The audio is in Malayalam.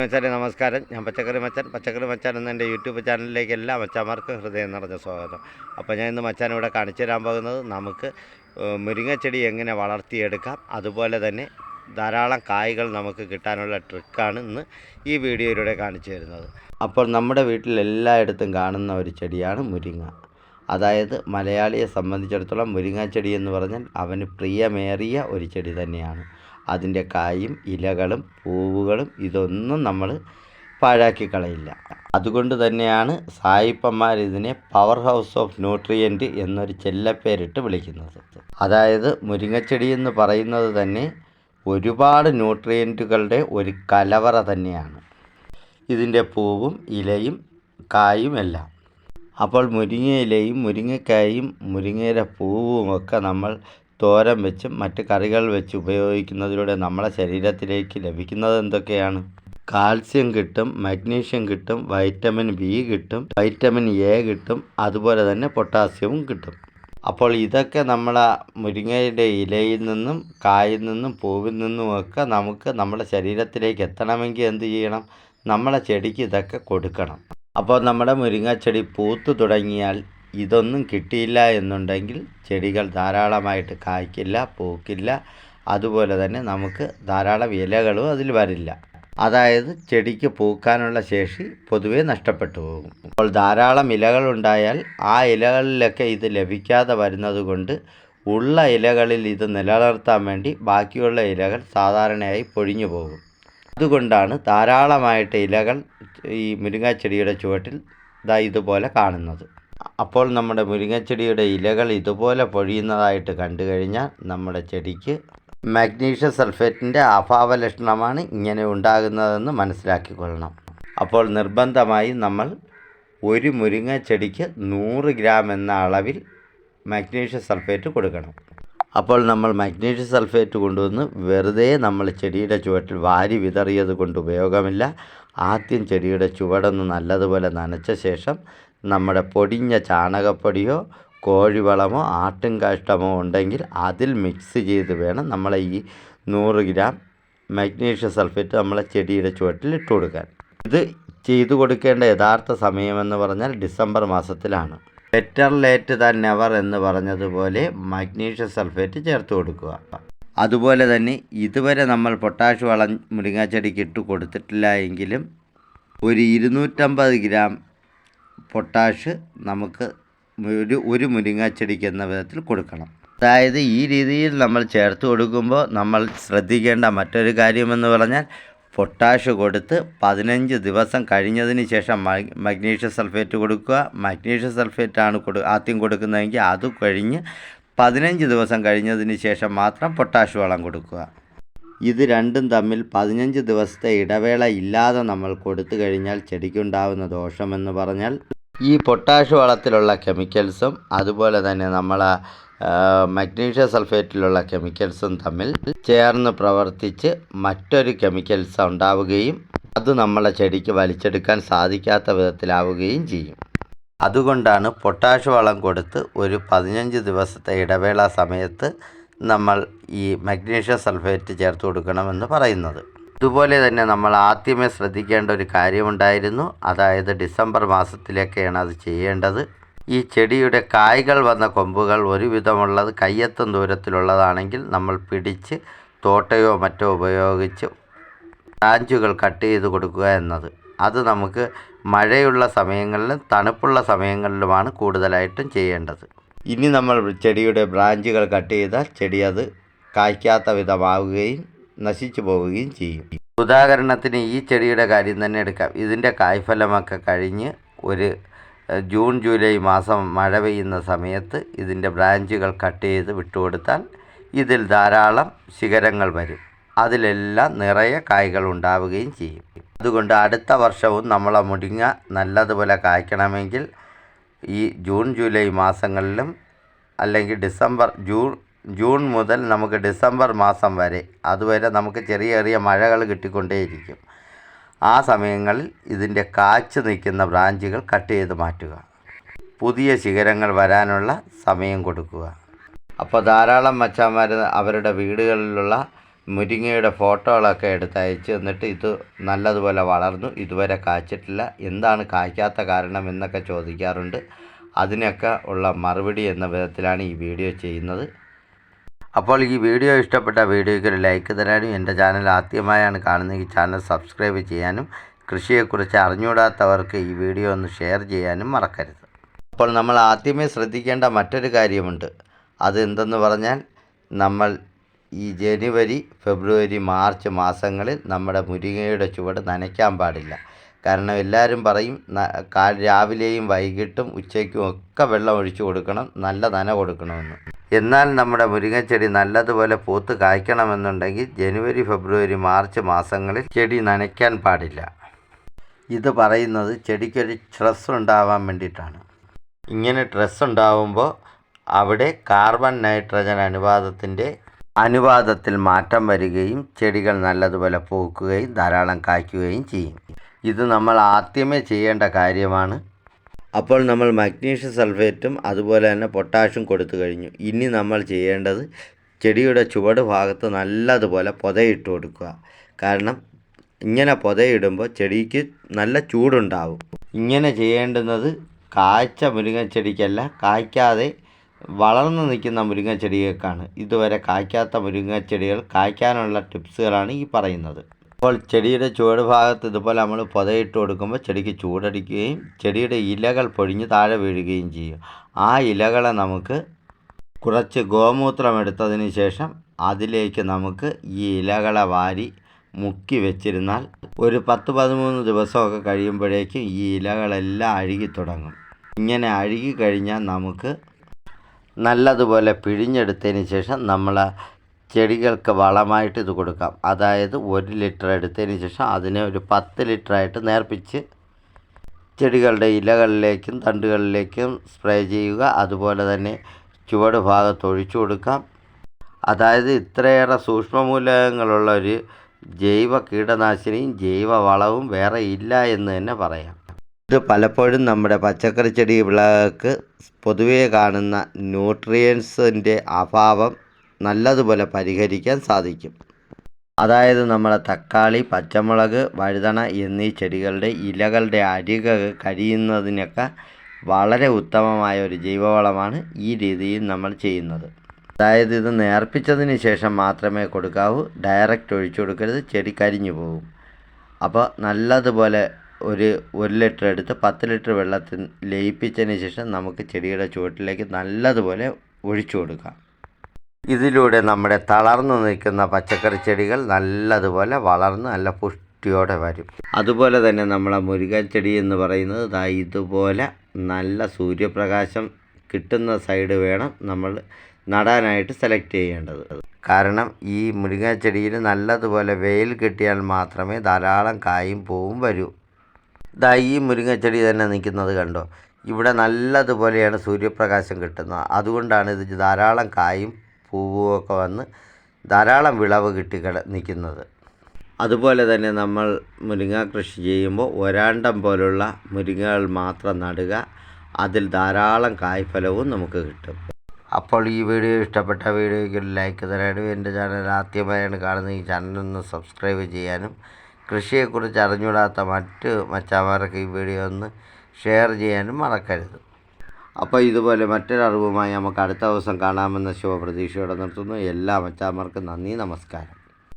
മച്ചാനെ നമസ്കാരം. ഞാൻ പച്ചക്കറി മച്ചൻ. പച്ചക്കറി മച്ചാൻ എന്ന എന്റെ യൂട്യൂബ് ചാനലിലേക്ക് എല്ലാ മച്ചാന്മാർക്കും ഹൃദയം നിറഞ്ഞ സ്വാഗതം. അപ്പോൾ ഞാൻ ഇന്ന് മച്ചാൻ ഇവിടെ കാണിച്ചു തരാൻ പോകുന്നത് നമുക്ക് മുരിങ്ങച്ചെടി എങ്ങനെ വളർത്തിയെടുക്കാം അതുപോലെ തന്നെ ധാരാളം കായ്കൾ നമുക്ക് കിട്ടാനുള്ള ട്രിക്കാണ് ഇന്ന് ഈ വീഡിയോയിലൂടെ കാണിച്ചു തരുന്നത്. അപ്പോൾ നമ്മുടെ വീട്ടിൽ എല്ലായിടത്തും കാണുന്ന ഒരു ചെടിയാണ് മുരിങ്ങ. അതായത് മലയാളിയെ സംബന്ധിച്ചിടത്തോളം മുരിങ്ങാച്ചെടി എന്ന് പറഞ്ഞാൽ അവന് പ്രിയമേറിയ ഒരു ചെടി തന്നെയാണ്. അതിന്റെ കായും ഇലകളും പൂവുകളും ഇതൊന്നും നമ്മൾ പാഴാക്കി കളയില്ല അതുകൊണ്ട് തന്നെയാണ് സായിപ്പന്മാർ ഇതിനെ പവർ ഹൗസ് ഓഫ് ന്യൂട്രിയന്റ് എന്നൊരു ചെല്ലപ്പേരിട്ട് വിളിക്കുന്നത്. അതായത് മുരിങ്ങച്ചെടി എന്ന് പറയുന്നത് തന്നെ ഒരുപാട് ന്യൂട്രിയന്റുകളുടെ ഒരു കലവറ തന്നെയാണ്. ഇതിന്റെ പൂവും ഇലയും കായും എല്ലാം. അപ്പോൾ മുരിങ്ങയിലയും മുരിങ്ങക്കായും മുരിങ്ങയുടെ പൂവുമൊക്കെ നമ്മൾ തോരൻ വെച്ചും മറ്റ് കറികൾ വെച്ച് ഉപയോഗിക്കുന്നതിലൂടെ നമ്മുടെ ശരീരത്തിലേക്ക് ലഭിക്കുന്നത് എന്തൊക്കെയാണ്? കാൽസ്യം കിട്ടും മഗ്നീഷ്യം കിട്ടും വൈറ്റമിൻ ബി കിട്ടും വൈറ്റമിൻ എ കിട്ടും അതുപോലെ തന്നെ പൊട്ടാസ്യവും കിട്ടും. അപ്പോൾ ഇതൊക്കെ നമ്മളെ മുരിങ്ങയുടെ ഇലയിൽ നിന്നും കായിൽ നിന്നും പൂവിൽ നിന്നുമൊക്കെ നമുക്ക് നമ്മുടെ ശരീരത്തിലേക്ക് എത്തണമെങ്കിൽ എന്ത് ചെയ്യണം? നമ്മളെ ചെടിക്ക് ഇതൊക്കെ കൊടുക്കണം. അപ്പോൾ നമ്മുടെ മുരിങ്ങച്ചെടി പൂത്തു തുടങ്ങിയാൽ ഇതൊന്നും കിട്ടിയില്ല എന്നുണ്ടെങ്കിൽ ചെടികൾ ധാരാളമായിട്ട് കായ്ക്കില്ല പൂക്കില്ല. അതുപോലെ തന്നെ നമുക്ക് ധാരാളം ഇലകളും അതിൽ വരില്ല. അതായത് ചെടിക്ക് പൂക്കാനുള്ള ശേഷി പൊതുവെ നഷ്ടപ്പെട്ടു പോകും. അപ്പോൾ ധാരാളം ഇലകൾ ഉണ്ടായാൽ ആ ഇലകളിലൊക്കെ ഇത് ലഭിക്കാതെ വരുന്നത് കൊണ്ട് ഉള്ള ഇലകളിൽ ഇത് നിലനിർത്താൻ വേണ്ടി ബാക്കിയുള്ള ഇലകൾ സാധാരണയായി പൊഴിഞ്ഞു പോകും. അതുകൊണ്ടാണ് ധാരാളമായിട്ട് ഇലകൾ ഈ മുരിങ്ങാച്ചെടിയുടെ ചുവട്ടിൽ ഇതായി ഇതുപോലെ കാണുന്നത്. അപ്പോൾ നമ്മുടെ മുരിങ്ങച്ചെടിയുടെ ഇലകൾ ഇതുപോലെ പൊഴിയുന്നതായിട്ട് കണ്ടു കഴിഞ്ഞാൽ നമ്മുടെ ചെടിക്ക് മാഗ്നീഷ്യം സൾഫേറ്റിന്റെ അഭാവ ലക്ഷണമാണ് ഇങ്ങനെ ഉണ്ടാകുന്നതെന്ന് മനസ്സിലാക്കിക്കൊള്ളണം. അപ്പോൾ നിർബന്ധമായി നമ്മൾ ഒരു മുരിങ്ങ ചെടിക്ക് നൂറ് ഗ്രാം എന്ന അളവിൽ മാഗ്നീഷ്യം സൾഫേറ്റ് കൊടുക്കണം. അപ്പോൾ നമ്മൾ മാഗ്നീഷ്യം സൾഫേറ്റ് കൊണ്ടുവന്ന് വെറുതെ നമ്മൾ ചെടിയുടെ ചുവട്ടിൽ വാരി വിതറിയത് കൊണ്ട് ഉപയോഗമില്ല. ആദ്യം ചെടിയുടെ ചുവടൊന്ന് നല്ലതുപോലെ നനച്ച ശേഷം നമ്മുടെ പൊടിഞ്ഞ ചാണകപ്പൊടിയോ കോഴിവളമോ ആട്ടുംകാഷ്ടമോ ഉണ്ടെങ്കിൽ അതിൽ മിക്സ് ചെയ്ത് വേണം നമ്മളെ ഈ നൂറ് ഗ്രാം മാഗ്നീഷ്യം സൾഫേറ്റ് നമ്മളെ ചെടിയുടെ ചുവട്ടിൽ ഇട്ട് കൊടുക്കാൻ. ഇത് ചെയ്തു കൊടുക്കേണ്ട യഥാർത്ഥ സമയമെന്ന് പറഞ്ഞാൽ ഡിസംബർ മാസത്തിലാണ്. ബെറ്റർ ലേറ്റ് നെവർ എന്ന് പറഞ്ഞതുപോലെ മഗ്നീഷ്യം സൾഫേറ്റ് ചേർത്ത് കൊടുക്കുക. അതുപോലെ തന്നെ ഇതുവരെ നമ്മൾ പൊട്ടാഷ് വളം മുരിങ്ങാച്ചെടിക്ക് ഇട്ട് കൊടുത്തിട്ടില്ല എങ്കിലും ഒരു ഇരുന്നൂറ്റമ്പത് ഗ്രാം പൊട്ടാഷ് നമുക്ക് ഒരു ഒരു മുരിങ്ങാച്ചെടിക്ക് എന്ന വിധത്തിൽ കൊടുക്കണം. അതായത് ഈ രീതിയിൽ നമ്മൾ ചേർത്ത് കൊടുക്കുമ്പോൾ നമ്മൾ ശ്രദ്ധിക്കേണ്ട മറ്റൊരു കാര്യമെന്ന് പറഞ്ഞാൽ പൊട്ടാഷ് കൊടുത്ത് പതിനഞ്ച് ദിവസം കഴിഞ്ഞതിന് ശേഷം മഗ് മഗ്നീഷ്യം സൾഫേറ്റ് കൊടുക്കുക. മഗ്നീഷ്യം സൾഫേറ്റാണ് കൊടു ആദ്യം കൊടുക്കുന്നതെങ്കിൽ അത് കഴിഞ്ഞ് പതിനഞ്ച് ദിവസം കഴിഞ്ഞതിന് ശേഷം മാത്രം പൊട്ടാഷ് വളം കൊടുക്കുക. ഇത് രണ്ടും തമ്മിൽ പതിനഞ്ച് ദിവസത്തെ ഇടവേള ഇല്ലാതെ നമ്മൾ കൊടുത്തു കഴിഞ്ഞാൽ ചെടിക്കുണ്ടാവുന്ന ദോഷമെന്ന് പറഞ്ഞാൽ ഈ പൊട്ടാഷ് വളത്തിലുള്ള കെമിക്കൽസും അതുപോലെ തന്നെ നമ്മൾ മഗ്നീഷ്യ സൾഫേറ്റിലുള്ള കെമിക്കൽസും തമ്മിൽ ചേർന്ന് പ്രവർത്തിച്ച് മറ്റൊരു കെമിക്കൽസ് ഉണ്ടാവുകയും അത് നമ്മളെ ചെടിക്ക് വലിച്ചെടുക്കാൻ സാധിക്കാത്ത വിധത്തിലാവുകയും ചെയ്യും. അതുകൊണ്ടാണ് പൊട്ടാഷ് വളം കൊടുത്ത് ഒരു പതിനഞ്ച് ദിവസത്തെ ഇടവേള സമയത്ത് നമ്മൾ ഈ മഗ്നീഷ്യ സൾഫേറ്റ് ചേർത്ത് കൊടുക്കണമെന്ന് പറയുന്നത്. ഇതുപോലെ തന്നെ നമ്മൾ ആദ്യമേ ശ്രദ്ധിക്കേണ്ട ഒരു കാര്യമുണ്ടായിരുന്നു. അതായത് ഡിസംബർ മാസത്തിലേക്കാണ് അത് ചെയ്യേണ്ടത്. ഈ ചെടിയുടെ കായ്കൾ വന്ന കൊമ്പുകൾ ഒരുവിധമുള്ളത് കയ്യെത്തും ദൂരത്തിലുള്ളതാണെങ്കിൽ നമ്മൾ പിടിച്ച് തോട്ടയോ മറ്റോ ഉപയോഗിച്ച് ബ്രാഞ്ചുകൾ കട്ട് ചെയ്ത് കൊടുക്കുക എന്നത്. അത് നമുക്ക് മഴയുള്ള സമയങ്ങളിലും തണുപ്പുള്ള സമയങ്ങളിലുമാണ് കൂടുതലായിട്ടും ചെയ്യേണ്ടത്. ഇനി നമ്മൾ ചെടിയുടെ ബ്രാഞ്ചുകൾ കട്ട് ചെയ്താൽ ചെടി അത് കായ്ക്കാത്ത വിധമാവുകയും നശിച്ചു പോവുകയും ചെയ്യും. ഉദാഹരണത്തിന് ഈ ചെടിയുടെ കാര്യം തന്നെ എടുക്കാം. ഇതിന്റെ കായ്ഫലമൊക്കെ കഴിഞ്ഞ് ഒരു ജൂൺ ജൂലൈ മാസം മഴ പെയ്യുന്ന സമയത്ത് ഇതിന്റെ ബ്രാഞ്ചുകൾ കട്ട് ചെയ്ത് വിട്ടുകൊടുത്താൽ ഇതിൽ ധാരാളം ശിഖരങ്ങൾ വരും. അതിലെല്ലാം നിറയെ കായ്കൾ ഉണ്ടാവുകയും ചെയ്യും. അതുകൊണ്ട് അടുത്ത വർഷവും നമ്മളെ മുടിങ്ങ നല്ലതുപോലെ കായ്ക്കണമെങ്കിൽ ഈ ജൂൺ ജൂലൈ മാസങ്ങളിലും അല്ലെങ്കിൽ ഡിസംബർ ജൂൺ ജൂൺ മുതൽ നമുക്ക് ഡിസംബർ മാസം വരെ അതുവരെ നമുക്ക് ചെറിയ ചെറിയ മഴകൾ കിട്ടിക്കൊണ്ടേയിരിക്കും. ആ സമയങ്ങളിൽ ഇതിന്റെ കാച്ചു നിൽക്കുന്ന ബ്രാഞ്ചുകൾ കട്ട് ചെയ്ത് മാറ്റുക. പുതിയ ശിഖരങ്ങൾ വരാനുള്ള സമയം കൊടുക്കുക. അപ്പോൾ ധാരാളം മച്ചാന്മാർ അവരുടെ വീടുകളിലുള്ള മുരിങ്ങയുടെ ഫോട്ടോകളൊക്കെ എടുത്ത് അയച്ച് എന്നിട്ട് ഇത് നല്ലതുപോലെ വളർന്നു. ഇതുവരെ കായ്ച്ചിട്ടില്ല എന്താണ് കായ്ക്കാത്ത കാരണം എന്നൊക്കെ ചോദിക്കാറുണ്ട്. അതിനൊക്കെ ഉള്ള മറുപടി എന്ന വിധത്തിലാണ് ഈ വീഡിയോ ചെയ്യുന്നത്. അപ്പോൾ ഈ വീഡിയോ ഇഷ്ടപ്പെട്ട വീഡിയോയ്ക്ക് ഒരു ലൈക്ക് തരാനും എന്റെ ചാനൽ ആദ്യമായാണ് കാണുന്നതെങ്കിൽ ചാനൽ സബ്സ്ക്രൈബ് ചെയ്യാനും കൃഷിയെക്കുറിച്ച് അറിഞ്ഞുകൂടാത്തവർക്ക് ഈ വീഡിയോ ഒന്ന് ഷെയർ ചെയ്യാനും മറക്കരുത്. അപ്പോൾ നമ്മൾ ആദ്യമേ ശ്രദ്ധിക്കേണ്ട മറ്റൊരു കാര്യമുണ്ട്. അതെന്തെന്ന് പറഞ്ഞാൽ നമ്മൾ ഈ ജനുവരി ഫെബ്രുവരി മാർച്ച് മാസങ്ങളിൽ നമ്മുടെ മുരിങ്ങയുടെ ചുവട് നനയ്ക്കാൻ പാടില്ല. കാരണം എല്ലാവരും പറയും രാവിലെയും വൈകിട്ടും ഉച്ചയ്ക്കും ഒക്കെ വെള്ളം ഒഴിച്ചു കൊടുക്കണം നല്ല നന കൊടുക്കണമെന്ന്. എന്നാൽ നമ്മുടെ മുരിങ്ങച്ചെടി നല്ലതുപോലെ പൂത്ത് കായ്ക്കണമെന്നുണ്ടെങ്കിൽ ജനുവരി ഫെബ്രുവരി മാർച്ച് മാസങ്ങളിൽ ചെടി നനയ്ക്കാൻ പാടില്ല. ഇത് പറയുന്നത് ചെടിക്കൊരു സ്ട്രെസ് ഉണ്ടാവാൻ വേണ്ടിയിട്ടാണ്. ഇങ്ങനെ സ്ട്രെസ് ഉണ്ടാവുമ്പോൾ അവിടെ കാർബൺ നൈട്രജൻ അനുപാതത്തിന്റെ അനുപാതത്തിൽ മാറ്റം വരികയും ചെടികൾ നല്ലതുപോലെ പൂക്കുകയും ധാരാളം കായ്ക്കുകയും ചെയ്യും. ഇത് നമ്മൾ ആദ്യമേ ചെയ്യേണ്ട കാര്യമാണ്. അപ്പോൾ നമ്മൾ മഗ്നീഷ്യം സൾഫേറ്റും അതുപോലെ തന്നെ പൊട്ടാഷ്യം കൊടുത്തു കഴിഞ്ഞു. ഇനി നമ്മൾ ചെയ്യേണ്ടത് ചെടിയുടെ ചുവട് ഭാഗത്ത് നല്ലതുപോലെ പൊതയിട്ട് കൊടുക്കുക. കാരണം ഇങ്ങനെ പൊതയിടുമ്പോൾ ചെടിക്ക് നല്ല ചൂടുണ്ടാവും. ഇങ്ങനെ ചെയ്യേണ്ടുന്നത് കായ്ച്ച മുരിങ്ങച്ചെടിക്കല്ല കായ്ക്കാതെ വളർന്നു നിൽക്കുന്ന മുരിങ്ങച്ചെടികൾക്കാണ് ഇതുവരെ കായ്ക്കാത്ത മുരിങ്ങച്ചെടികൾ കായ്ക്കാനുള്ള ടിപ്സുകളാണ് ഈ പറയുന്നത്. അപ്പോൾ ചെടിയുടെ ചുവട് ഭാഗത്ത് ഇതുപോലെ നമ്മൾ പുതയിട്ട് കൊടുക്കുമ്പോൾ ചെടിക്ക് ചൂടടിക്കുകയും ചെടിയുടെ ഇലകൾ പൊഴിഞ്ഞ് താഴെ വീഴുകയും ചെയ്യും. ആ ഇലകളെ നമുക്ക് കുറച്ച് ഗോമൂത്രം എടുത്തതിന് ശേഷം അതിലേക്ക് നമുക്ക് ഈ ഇലകളെ വാരി മുക്കി വെച്ചിരുന്നാൽ ഒരു പത്ത് പതിമൂന്ന് ദിവസമൊക്കെ കഴിയുമ്പോഴേക്കും ഈ ഇലകളെല്ലാം അഴുകി തുടങ്ങും. ഇങ്ങനെ അഴുകി കഴിഞ്ഞാൽ നമുക്ക് നല്ലതുപോലെ പിഴിഞ്ഞെടുത്തതിന് ശേഷം നമ്മൾ ചെടികൾക്ക് വളമായിട്ട് ഇത് കൊടുക്കാം. അതായത് ഒരു ലിറ്റർ എടുത്തതിന് ശേഷം അതിനെ ഒരു പത്ത് ലിറ്ററായിട്ട് നേർപ്പിച്ച് ചെടികളുടെ ഇലകളിലേക്കും തണ്ടുകളിലേക്കും സ്പ്രേ ചെയ്യുക. അതുപോലെ തന്നെ ചുവട് ഭാഗത്ത് ഒഴിച്ചു കൊടുക്കാം. അതായത് ഇത്രയേറെ സൂക്ഷ്മമൂലകങ്ങളുള്ള ഒരു ജൈവ കീടനാശിനിയും ജൈവ വളവും വേറെ ഇല്ല എന്ന് തന്നെ പറയാം. ഇത് പലപ്പോഴും നമ്മുടെ പച്ചക്കറി ചെടി വിളകൾക്ക് പൊതുവേ കാണുന്ന ന്യൂട്രിയൻസിന്റെ അഭാവം നല്ലതുപോലെ പരിഹരിക്കാൻ സാധിക്കും. അതായത് നമ്മുടെ തക്കാളി പച്ചമുളക് വഴുതണ എന്നീ ചെടികളുടെ ഇലകളുടെ അരിക കരിയുന്നതിനൊക്കെ വളരെ ഉത്തമമായ ഒരു ജൈവവളമാണ് ഈ രീതിയിൽ നമ്മൾ ചെയ്യുന്നത്. അതായത് ഇത് നേർപ്പിച്ചതിന് ശേഷം മാത്രമേ കൊടുക്കാവൂ. ഡയറക്റ്റ് ഒഴിച്ചു കൊടുക്കരുത്. ചെടി കരിഞ്ഞു പോകും. അപ്പോൾ നല്ലതുപോലെ ഒരു ഒരു ലിറ്റർ എടുത്ത് പത്ത് ലിറ്റർ വെള്ളത്തിൽ ലയിപ്പിച്ചതിന് ശേഷം നമുക്ക് ചെടിയുടെ ചുവട്ടിലേക്ക് നല്ലതുപോലെ ഒഴിച്ചു കൊടുക്കാം. ഇതിലൂടെ നമ്മുടെ തളർന്നു നിൽക്കുന്ന പച്ചക്കറി ചെടികൾ നല്ലതുപോലെ വളർന്ന് നല്ല പുഷ്ടിയോടെ വരും. അതുപോലെ തന്നെ നമ്മളെ മുരുകൻ ചെടി എന്ന് പറയുന്നത് ദാ ഇതുപോലെ നല്ല സൂര്യപ്രകാശം കിട്ടുന്ന സൈഡ് വേണം നമ്മൾ നടാനായിട്ട് സെലക്ട് ചെയ്യേണ്ടത്. കാരണം ഈ മുരിങ്ങ ചെടിയിൽ നല്ലതുപോലെ വെയിൽ കിട്ടിയാൽ മാത്രമേ ധാരാളം കായും പൂവും വരൂ. ഇതാ ഈ മുരിങ്ങച്ചെടി തന്നെ നിൽക്കുന്നത് കണ്ടോ? ഇവിടെ നല്ലതുപോലെയാണ് സൂര്യപ്രകാശം കിട്ടുന്നത്. അതുകൊണ്ടാണ് ഇത് ധാരാളം കായും പൂവും ഒക്കെ വന്ന് ധാരാളം വിളവ് കിട്ടി കിട നിൽക്കുന്നത്. അതുപോലെ തന്നെ നമ്മൾ മുരിങ്ങ കൃഷി ചെയ്യുമ്പോൾ ഒരാണ്ടം പോലുള്ള മുരിങ്ങകൾ മാത്രം നടുക അതിൽ ധാരാളം കായ്ഫലവും നമുക്ക് കിട്ടും. അപ്പോൾ ഈ വീഡിയോ ഇഷ്ടപ്പെട്ട വീഡിയോയ്ക്ക് ലൈക്ക് തരാനും എന്റെ ചാനൽ ആദ്യമായാണ് കാണുന്നത് ഈ ചാനലൊന്ന് സബ്സ്ക്രൈബ് ചെയ്യാനും. കൃഷിയെക്കുറിച്ച് അറിഞ്ഞുകൂടാത്ത മറ്റ് മച്ചാമാർക്ക് ഈ വീഡിയോ ഒന്ന് ഷെയർ ചെയ്യാനും മറക്കരുത്. അപ്പോൾ ഇതുപോലെ മറ്റൊരറിവുമായി നമുക്ക് അടുത്ത ദിവസം കാണാമെന്ന ശുഭപ്രതീക്ഷയോടെ നിർത്തുന്നു. എല്ലാ മച്ചാമാർക്കും നന്ദി നമസ്കാരം.